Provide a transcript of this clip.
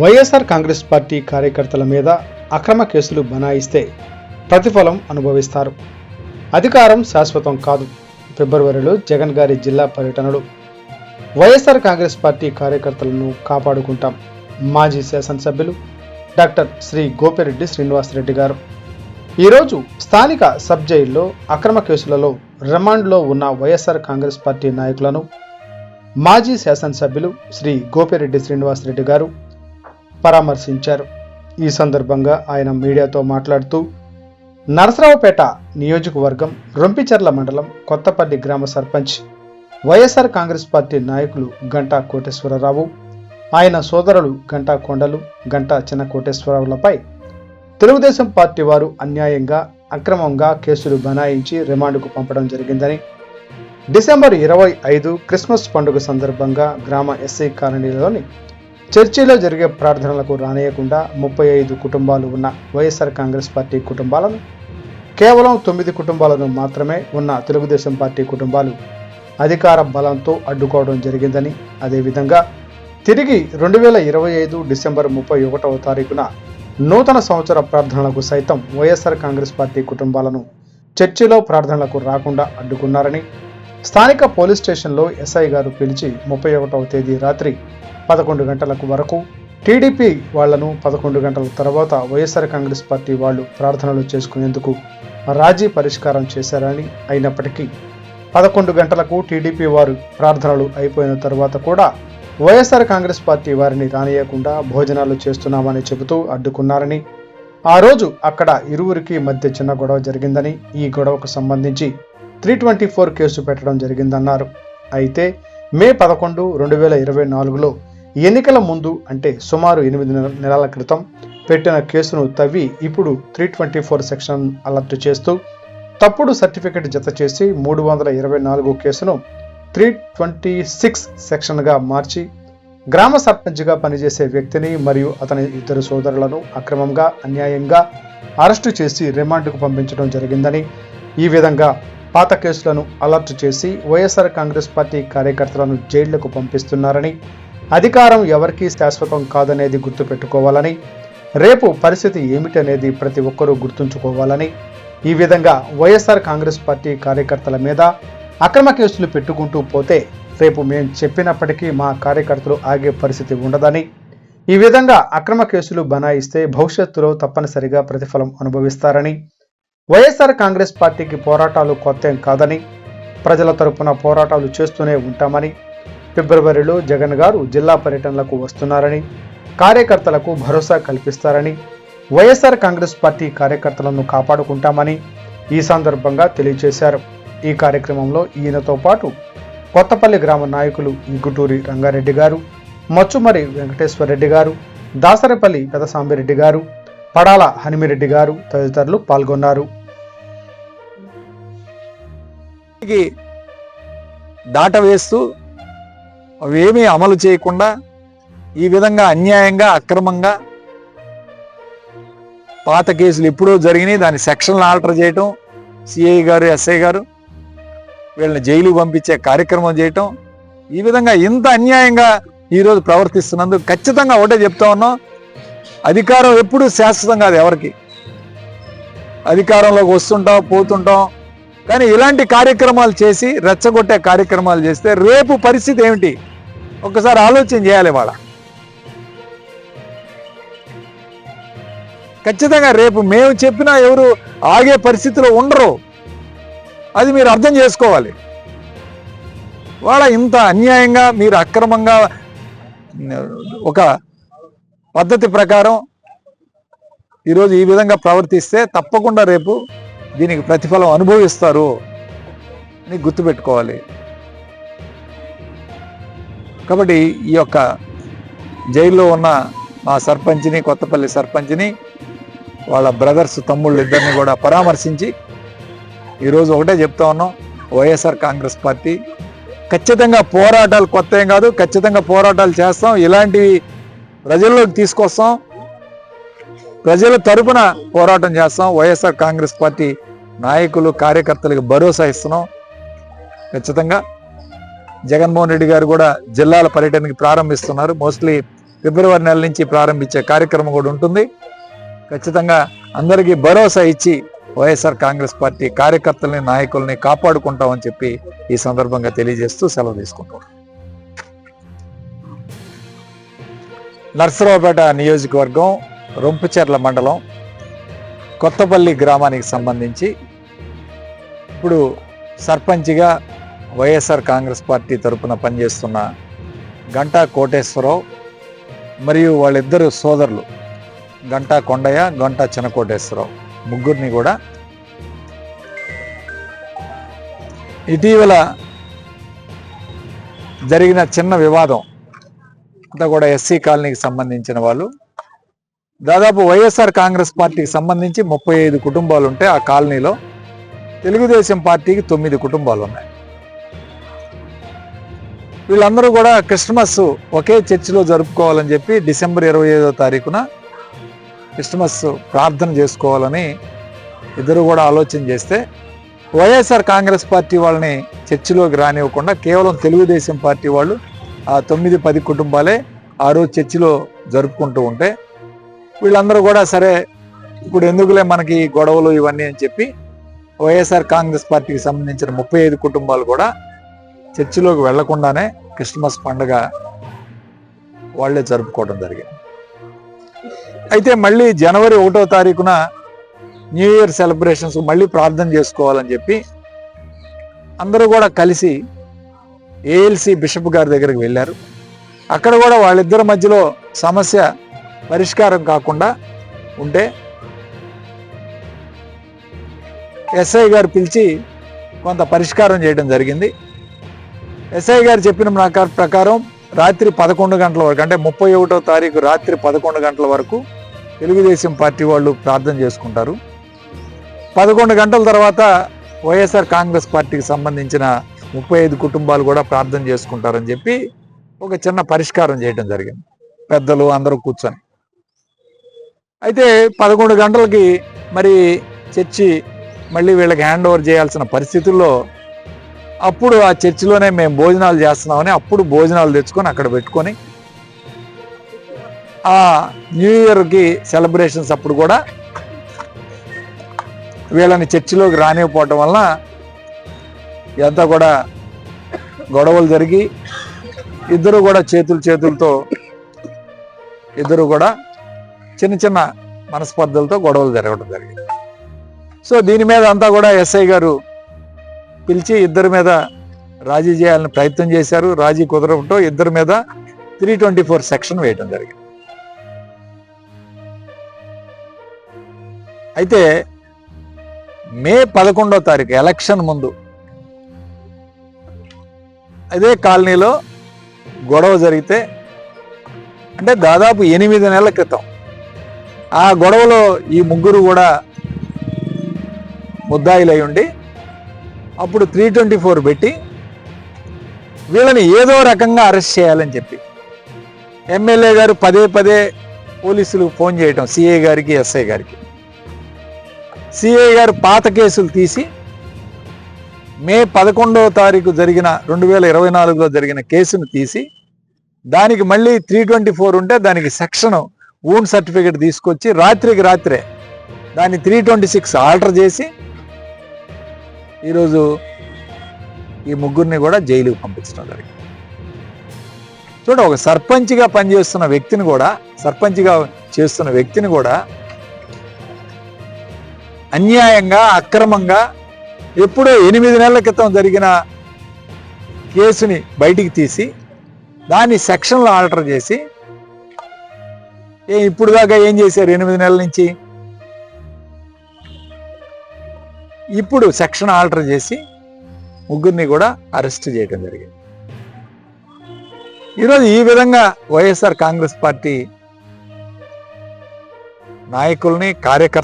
YSR Congress party కార్యకర్తల మీద అక్రమ కేసులు బనాయిస్తే ప్రతిఫలం అనుభవిస్తారు. అధికారం శాశ్వతం కాదు. ఫిబ్రవరిలో జగన్ గారి జిల్లా పర్యటనలు. వైఎస్ఆర్ కాంగ్రెస్ పార్టీ కార్యకర్తలను కాపాడుకుంటాం. మాజీ శాసనసభ్యులు డాక్టర్ శ్రీ గోపిరెడ్డి శ్రీనివాసరెడ్డి గారు. ఈరోజు స్థానిక సబ్ జైల్లో అక్రమ కేసులలో రిమాండ్లో ఉన్న వైఎస్ఆర్ కాంగ్రెస్ పార్టీ నాయకులను మాజీ శాసనసభ్యులు శ్రీ గోపిరెడ్డి శ్రీనివాసరెడ్డి గారు పరామర్శించారు. ఈ సందర్భంగా ఆయన మీడియాతో మాట్లాడుతూ నరసరావుపేట నియోజకవర్గం రొంపిచెర్ల మండలం కొత్తపల్లి గ్రామ సర్పంచ్ వైఎస్ఆర్ కాంగ్రెస్ పార్టీ నాయకులు గంటా కోటేశ్వరరావు ఆయన సోదరులు గంటా కొండలు గంటా చిన్న కోటేశ్వరరావులపై తెలుగుదేశం పార్టీ వారు అన్యాయంగా అక్రమంగా కేసులు బనాయించి రిమాండ్కు పంపడం జరిగిందని డిసెంబర్ ఇరవై ఐదు క్రిస్మస్ పండుగ సందర్భంగా గ్రామ ఎస్ఐ కాలనీలోని చర్చిలో జరిగే ప్రార్థనలకు రానియకుండా ముప్పై ఐదు కుటుంబాలు ఉన్న వైఎస్ఆర్ కాంగ్రెస్ పార్టీ కుటుంబాలను కేవలం తొమ్మిది కుటుంబాలను మాత్రమే ఉన్న తెలుగుదేశం పార్టీ కుటుంబాలు అధికార బలంతో అడ్డుకోవడం జరిగిందని అదేవిధంగా తిరిగి రెండు వేల ఇరవై ఐదు డిసెంబర్ ముప్పై ఒకటవ తారీఖున నూతన సంవత్సర ప్రార్థనలకు సైతం వైఎస్ఆర్ కాంగ్రెస్ పార్టీ కుటుంబాలను చర్చిలో ప్రార్థనలకు రాకుండా అడ్డుకున్నారని స్థానిక పోలీస్ స్టేషన్లో ఎస్ఐ గారు పిలిచి ముప్పై ఒకటవ తేదీ రాత్రి పదకొండు గంటలకు వరకు. టీడీపీ వాళ్ళను పదకొండు గంటల తర్వాత వైఎస్ఆర్ కాంగ్రెస్ పార్టీ వాళ్ళు ప్రార్థనలు చేసుకునేందుకు రాజీ పరిష్కారం చేశారని అయినప్పటికీ పదకొండు గంటలకు టీడీపీ వారు ప్రార్థనలు అయిపోయిన తర్వాత కూడా వైఎస్ఆర్ కాంగ్రెస్ పార్టీ వారిని రానియకుండా భోజనాలు చేస్తున్నామని చెబుతూ అడ్డుకున్నారని ఆ రోజు అక్కడ ఇరువురికి మధ్య చిన్న గొడవ జరిగిందని ఈ గొడవకు సంబంధించి త్రీ ట్వంటీ ఫోర్ కేసు పెట్టడం జరిగిందన్నారు. అయితే మే పదకొండు రెండు వేల ఇరవై నాలుగులో ఎన్నికల ముందు అంటే సుమారు ఎనిమిది నెలల క్రితం పెట్టిన కేసును తవ్వి ఇప్పుడు three twenty four section alert చేస్తూ తప్పుడు సర్టిఫికెట్ జత చేసి మూడు వందల ఇరవై నాలుగు కేసును త్రీ ట్వంటీ సిక్స్ సెక్షన్గా మార్చి గ్రామ సర్పంచ్గా పనిచేసే వ్యక్తిని మరియు అతని ఇద్దరు సోదరులను అక్రమంగా అన్యాయంగా అరెస్టు చేసి రిమాండ్కు పంపించడం జరిగిందని ఈ విధంగా పాత కేసులను అలర్ట్ చేసి వైఎస్ఆర్ కాంగ్రెస్ పార్టీ కార్యకర్తలను జైళ్ళకు పంపిస్తున్నారని అధికారం ఎవరికీ శాశ్వతం కాదనేది గుర్తుపెట్టుకోవాలని రేపు పరిస్థితి ఏమిటనేది ప్రతి ఒక్కరూ గుర్తుంచుకోవాలని ఈ విధంగా వైఎస్ఆర్ కాంగ్రెస్ పార్టీ కార్యకర్తల మీద అక్రమ కేసులు పెట్టుకుంటూ పోతే రేపు మేం చెప్పినప్పటికీ మా కార్యకర్తలు ఆగే పరిస్థితి ఉండదని ఈ విధంగా అక్రమ కేసులు బనాయిస్తే భవిష్యత్తులో తప్పనిసరిగా ప్రతిఫలం అనుభవిస్తారని వైఎస్ఆర్ కాంగ్రెస్ పార్టీకి పోరాటాలు కొత్తేం కాదని ప్రజల తరపున పోరాటాలు చేస్తూనే ఉంటామని ఫిబ్రవరిలో జగన్ గారు జిల్లా పర్యటనలకు వస్తున్నారని కార్యకర్తలకు భరోసా కల్పిస్తారని వైఎస్ఆర్ కాంగ్రెస్ పార్టీ కార్యకర్తలను కాపాడుకుంటామని ఈ సందర్భంగా తెలియజేశారు. ఈ కార్యక్రమంలో ఈయనతో పాటు కొత్తపల్లి గ్రామ నాయకులు ఇగుటూరి రంగారెడ్డి గారు మచ్చుమరి వెంకటేశ్వరరెడ్డి గారు దాసరపల్లి పెదసాంబిరెడ్డి గారు పడాల హనిమిరెడ్డి గారు తదితరులు పాల్గొన్నారు. దాట వేస్తూ అవేమీ అమలు చేయకుండా ఈ విధంగా అన్యాయంగా అక్రమంగా పాత కేసులు ఎప్పుడో జరిగినాయి. దాని సెక్షన్లు ఆల్టర్ చేయటం సిఐ గారు ఎస్ఐ గారు వీళ్ళని జైలు పంపించే కార్యక్రమం చేయటం ఈ విధంగా ఇంత అన్యాయంగా ఈరోజు ప్రవర్తిస్తున్నందుకు ఖచ్చితంగా ఒకటే చెప్తా ఉన్నాం. అధికారం ఎప్పుడు శాశ్వతం కాదు ఎవరికి. అధికారంలోకి వస్తుంటాం పోతుంటాం. కానీ ఇలాంటి కార్యక్రమాలు చేసి రెచ్చగొట్టే కార్యక్రమాలు చేస్తే రేపు పరిస్థితి ఏమిటి? ఒక్కసారి ఆలోచన చేయాలి వాళ్ళ. ఖచ్చితంగా రేపు మేము చెప్పినా ఎవరు ఆగే పరిస్థితిలో ఉండరు. అది మీరు అర్థం చేసుకోవాలి. వాళ్ళ ఇంత అన్యాయంగా మీరు అక్రమంగా ఒక పద్ధతి ప్రకారం ఈరోజు ఈ విధంగా ప్రవర్తిస్తే తప్పకుండా రేపు దీనికి ప్రతిఫలం అనుభవిస్తారు అని గుర్తుపెట్టుకోవాలి. కాబట్టి ఈ యొక్క జైల్లో ఉన్న మా సర్పంచ్ని కొత్తపల్లి సర్పంచ్ని వాళ్ళ బ్రదర్స్ తమ్ముళ్ళు ఇద్దరిని కూడా పరామర్శించి ఈరోజు ఒకటే చెప్తా ఉన్నాం. వైఎస్ఆర్ కాంగ్రెస్ పార్టీ ఖచ్చితంగా పోరాటాలు కొత్త ఏం కాదు ఖచ్చితంగా పోరాటాలు చేస్తాం. ఇలాంటివి ప్రజల్లోకి తీసుకొస్తాం. ప్రజల తరపున పోరాటం చేస్తాం. వైఎస్ఆర్ కాంగ్రెస్ పార్టీ నాయకులు కార్యకర్తలకు భరోసా ఇస్తున్నాం. ఖచ్చితంగా జగన్మోహన్ రెడ్డి గారు కూడా జిల్లాల పర్యటనకి ప్రారంభిస్తున్నారు. మోస్ట్లీ ఫిబ్రవరి నెల నుంచి ప్రారంభించే కార్యక్రమం కూడా ఉంటుంది. ఖచ్చితంగా అందరికీ భరోసా ఇచ్చి వైఎస్ఆర్ కాంగ్రెస్ పార్టీ కార్యకర్తల్ని నాయకుల్ని కాపాడుకుంటామని చెప్పి ఈ సందర్భంగా తెలియజేస్తూ సెలవు తీసుకుంటాం నర్సరావుపేట నియోజకవర్గం రొంపుచెర్ల మండలం కొత్తపల్లి గ్రామానికి సంబంధించి ఇప్పుడు సర్పంచ్గా వైఎస్ఆర్ కాంగ్రెస్ పార్టీ తరపున పనిచేస్తున్న గంటా కోటేశ్వరరావు మరియు వాళ్ళిద్దరు సోదరులు గంటా కొండయ్య గంటా చిన్నకోటేశ్వరరావు ముగ్గురిని కూడా ఇటీవల జరిగిన చిన్న వివాదం అంతా కూడా ఎస్సీ కాలనీకి సంబంధించిన వాళ్ళు. దాదాపు వైఎస్ఆర్ కాంగ్రెస్ పార్టీకి సంబంధించి ముప్పై ఐదు కుటుంబాలు ఉంటే ఆ కాలనీలో తెలుగుదేశం పార్టీకి తొమ్మిది కుటుంబాలు ఉన్నాయి వీళ్ళందరూ కూడా క్రిస్మస్ ఒకే చర్చిలో జరుపుకోవాలని చెప్పి డిసెంబర్ ఇరవై ఐదో తారీఖున క్రిస్మస్ ప్రార్థన చేసుకోవాలని ఇద్దరు కూడా ఆలోచన చేస్తే వైఎస్ఆర్ కాంగ్రెస్ పార్టీ వాళ్ళని చర్చిలోకి రానివ్వకుండా కేవలం తెలుగుదేశం పార్టీ వాళ్ళు ఆ తొమ్మిది పది కుటుంబాలే ఆ రోజు చర్చిలో జరుపుకుంటూ ఉంటే వీళ్ళందరూ కూడా సరే ఇప్పుడు ఎందుకులే మనకి గొడవలు ఇవన్నీ అని చెప్పి వైఎస్ఆర్ కాంగ్రెస్ పార్టీకి సంబంధించిన ముప్పై ఐదు కుటుంబాలు కూడా చర్చిలోకి వెళ్ళకుండానే క్రిస్మస్ పండుగ వాళ్ళే జరుపుకోవడం జరిగింది. అయితే మళ్ళీ జనవరి ఒకటో తారీఖున న్యూ ఇయర్ సెలబ్రేషన్స్ మళ్ళీ ప్రార్థన చేసుకోవాలని చెప్పి అందరూ కూడా కలిసి ఏఎల్సి బిషప్ గారి దగ్గరికి వెళ్ళారు. అక్కడ కూడా వాళ్ళిద్దరి మధ్యలో సమస్య పరిష్కారం కాకుండా ఉంటే ఎస్ఐ గారు పిలిచి కొంత పరిష్కారం చేయడం జరిగింది. ఎస్ఐ గారు చెప్పిన ప్రకారం రాత్రి పదకొండు గంటల వరకు అంటే ముప్పై ఒకటో తారీఖు రాత్రి పదకొండు గంటల వరకు తెలుగుదేశం పార్టీ వాళ్ళు ప్రార్థన చేసుకుంటారు. పదకొండు గంటల తర్వాత వైఎస్ఆర్ కాంగ్రెస్ పార్టీకి సంబంధించిన ముప్పై ఐదు కుటుంబాలు కూడా ప్రార్థన చేసుకుంటారని చెప్పి ఒక చిన్న పరిష్కారం చేయడం జరిగింది. పెద్దలు అందరూ కూర్చొని. అయితే పదకొండు గంటలకి మరి చర్చి మళ్ళీ వీళ్ళకి హ్యాండ్ ఓవర్ చేయాల్సిన పరిస్థితుల్లో అప్పుడు ఆ చర్చిలోనే మేము భోజనాలు చేస్తున్నామని అప్పుడు భోజనాలు తెచ్చుకొని అక్కడ పెట్టుకొని ఆ న్యూ ఇయర్కి సెలబ్రేషన్స్ అప్పుడు కూడా వీళ్ళని చర్చిలోకి రానివ్వకపోవటం వల్ల ఇదంతా కూడా గొడవలు జరిగి ఇద్దరు కూడా చేతులు చేతులతో ఇద్దరు కూడా చిన్న చిన్న మనస్పర్ధలతో గొడవలు జరగడం జరిగింది. సో దీని మీద అంతా కూడా ఎస్ఐ గారు పిలిచి ఇద్దరి మీద రాజీ చేయాలని ప్రయత్నం చేశారు. రాజీ కుదరడంతో ఇద్దరి మీద త్రీ ట్వంటీ ఫోర్ సెక్షన్ వేయడం జరిగింది. అయితే మే పదకొండో తారీఖు ఎలక్షన్ ముందు అదే కాలనీలో గొడవ జరిగితే అంటే దాదాపు ఎనిమిది నెలల క్రితం ఆ గొడవలో ఈ ముగ్గురు కూడా ముద్దాయిలై ఉండి అప్పుడు త్రీ ట్వంటీ ఫోర్ పెట్టి వీళ్ళని ఏదో రకంగా అరెస్ట్ చేయాలని చెప్పి. ఎమ్మెల్యే గారు పదే పదే పోలీసులు ఫోన్ చేయటం సిఐ గారికి ఎస్ఐ గారికి. సిఐ గారు పాత కేసులు తీసి మే పదకొండవ తారీఖు జరిగిన రెండు వేల ఇరవై నాలుగులో జరిగిన కేసును తీసి దానికి మళ్ళీ త్రీ ట్వంటీ ఫోర్ ఉంటే దానికి సెక్షన్ ఊన్ సర్టిఫికేట్ తీసుకొచ్చి రాత్రికి రాత్రే దాన్ని త్రీ ట్వంటీ సిక్స్ ఆల్టర్ చేసి ఈరోజు ఈ ముగ్గురిని కూడా జైలుకి పంపించడం జరిగింది. చూడ ఒక సర్పంచ్గా పనిచేస్తున్న వ్యక్తిని కూడా సర్పంచ్గా చేస్తున్న వ్యక్తిని కూడా అన్యాయంగా అక్రమంగా ఎప్పుడో ఎనిమిది నెలల క్రితం జరిగిన కేసుని బయటికి తీసి దాన్ని సెక్షన్లో ఆల్టర్ చేసి ఏ ఇప్పుడు దాకా ఏం చేశారు? ఎనిమిది నెలల నుంచి ఇప్పుడు సెక్షన్ ఆల్టర్ చేసి ముగ్గురిని కూడా అరెస్ట్ చేయడం జరిగింది. ఈరోజు ఈ విధంగా వైఎస్ఆర్ కాంగ్రెస్ పార్టీ నాయకుల్ని కార్యకర్త